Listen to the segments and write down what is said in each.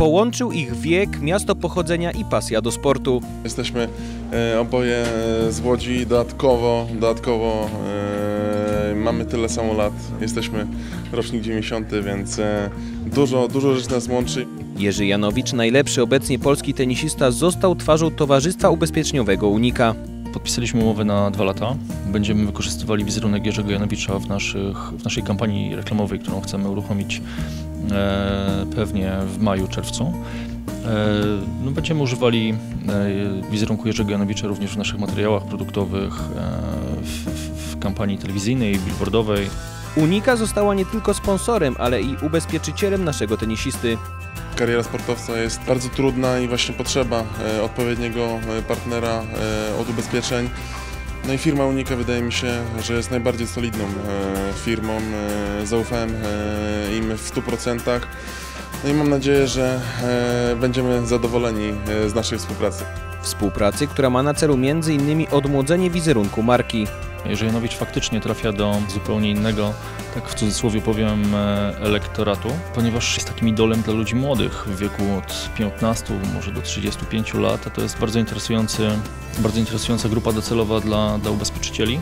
Połączył ich wiek, miasto pochodzenia i pasja do sportu. Jesteśmy e, oboje z Łodzi, dodatkowo, dodatkowo e, mamy tyle samo lat. Jesteśmy rocznik 90, więc e, dużo, dużo rzeczy nas łączy. Jerzy Janowicz, najlepszy obecnie polski tenisista, został twarzą Towarzystwa Ubezpieczeniowego Unika. Podpisaliśmy umowę na dwa lata. Będziemy wykorzystywali wizerunek Jerzego Janowicza w, naszych, w naszej kampanii reklamowej, którą chcemy uruchomić e, pewnie w maju, czerwcu. E, no, będziemy używali e, wizerunku Jerzego Janowicza również w naszych materiałach produktowych, e, w, w, w kampanii telewizyjnej, billboardowej. Unika została nie tylko sponsorem, ale i ubezpieczycielem naszego tenisisty. Kariera sportowca jest bardzo trudna i właśnie potrzeba e, odpowiedniego e, partnera e, od ubezpieczeń. No i firma Unika wydaje mi się, że jest najbardziej solidną firmą. Zaufałem im w 100%. No i mam nadzieję, że będziemy zadowoleni z naszej współpracy. Współpracy, która ma na celu m.in. odmłodzenie wizerunku marki. Jerzy Janowicz faktycznie trafia do zupełnie innego, tak w cudzysłowie powiem, e, elektoratu, ponieważ jest takim idolem dla ludzi młodych w wieku od 15 może do 35 lat, a to jest bardzo interesujący, bardzo interesująca grupa docelowa dla, dla ubezpieczycieli.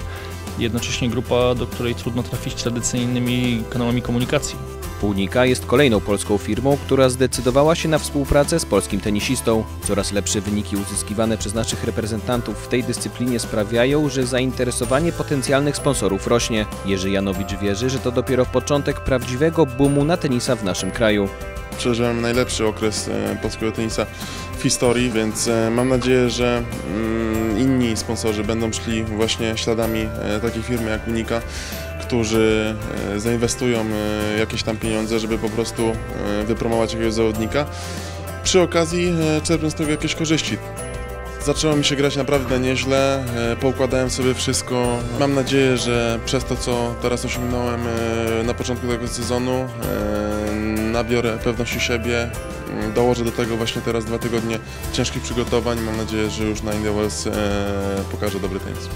Jednocześnie grupa, do której trudno trafić tradycyjnymi kanałami komunikacji. Unika jest kolejną polską firmą, która zdecydowała się na współpracę z polskim tenisistą. Coraz lepsze wyniki uzyskiwane przez naszych reprezentantów w tej dyscyplinie sprawiają, że zainteresowanie potencjalnych sponsorów rośnie. Jerzy Janowicz wierzy, że to dopiero początek prawdziwego boomu na tenisa w naszym kraju. Przeżyłem najlepszy okres e, polskiego tenisa w historii, więc e, mam nadzieję, że mm, inni sponsorzy będą szli właśnie śladami e, takiej firmy jak Unika, którzy e, zainwestują e, jakieś tam pieniądze, żeby po prostu wypromować jakiegoś zawodnika. Przy okazji czerpią z tego jakieś korzyści. Zaczęło mi się grać naprawdę nieźle, e, poukładałem sobie wszystko. Mam nadzieję, że przez to, co teraz osiągnąłem e, na początku tego sezonu, e, nabiorę pewności siebie. Mm, Dołożę do tego właśnie teraz dwa tygodnie ciężkich przygotowań. Mam nadzieję, że już na India Wells pokażę dobry tenis.